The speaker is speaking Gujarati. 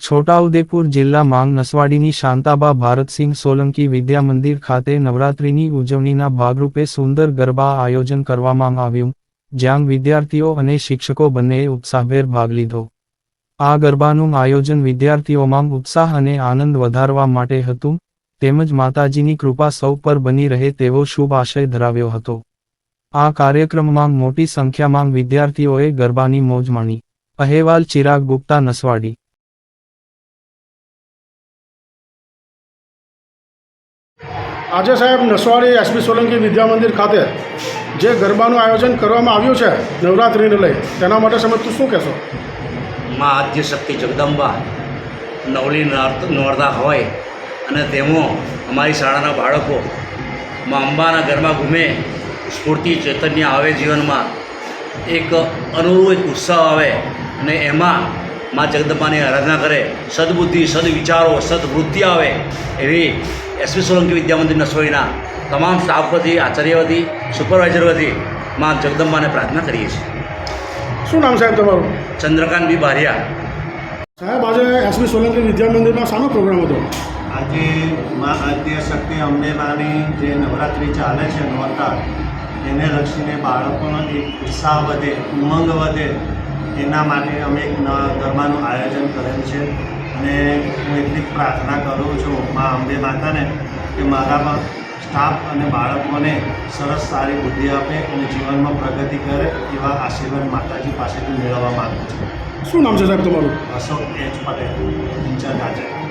છોટાઉદેપુર જિલ્લા માંગ નસવાડીની શાંતાબા ભારતસિંહ સોલંકી વિદ્યા મંદિર ખાતે નવરાત્રિની ઉજવણીના ભાગરૂપે સુંદર ગરબા આયોજન કરવામાં આવ્યું, જ્યાં વિદ્યાર્થીઓ અને શિક્ષકો બંનેએ ઉત્સાહભેર ભાગ લીધો. આ ગરબાનું આયોજન વિદ્યાર્થીઓમાં ઉત્સાહ અને આનંદ વધારવા માટે હતું, તેમજ માતાજીની કૃપા સૌ પર બની રહે તેવો શુભ આશય ધરાવ્યો હતો. આ કાર્યક્રમમાં મોટી સંખ્યામાં વિદ્યાર્થીઓએ ગરબાની મોજ માણી. અહેવાલ ચિરાગ ગુપ્તા નસવાડી. આજે સાહેબ નસવાડી એસપી સોલંકી વિદ્યા મંદિર ખાતે જે ગરબાનું આયોજન કરવામાં આવ્યું છે નવરાત્રિને લઈ તેના માટે સમજ તું શું કહેશો? માં આદ્ય શક્તિ જગદંબા નવલી નોર્ત- નોરતા હોય અને તેમાં અમારી શાળાના બાળકો માં અંબાના ઘરમાં ઘૂમે સ્ફૂર્તિ ચૈતન્ય આવે જીવનમાં. એક અનુરૂપ એક ઉત્સાહ આવે અને એમાં મા જગદંબાની આરાધના કરે. સદબુદ્ધિ સદવિચારો સદવૃત્તિ આવે એવી એસપી સોલંકી વિદ્યા મંદિર નસોઈના તમામ સ્ટાફ વતી આચાર્ય વતી સુપરવાઇઝર વતી મા જગદંબાને પ્રાર્થના કરીએ છીએ. શું નામ સાહેબ તમારું? ચંદ્રકાંત બી બારિયા. સાહેબ આજે એસપી સોલંકી વિદ્યા મંદિરમાં શાનો પ્રોગ્રામ હતો? આજે મા આદ્ય શક્તિ અંબેલાની જે નવરાત્રિ ચાલે છે નોરતા એને લક્ષીને બાળકોનો એક ઉત્સાહ વધે ઉમંગ વધે એના માટે અમે એક ન- ગરબાનું આયોજન કરેલ છે. અને હું એટલી જ પ્રાર્થના કરું છું મા અંબે માતાને કે મારામાં સ્ટાફ અને બાળકોને સરસ સારી બુદ્ધિ આપે અને જીવનમાં પ્રગતિ કરે એવા આશીર્વાદ માતાજી પાસેથી મેળવવા માગું છું. શું નામ છે સાહેબ તમારું? Ashok H Patel in charge Acharya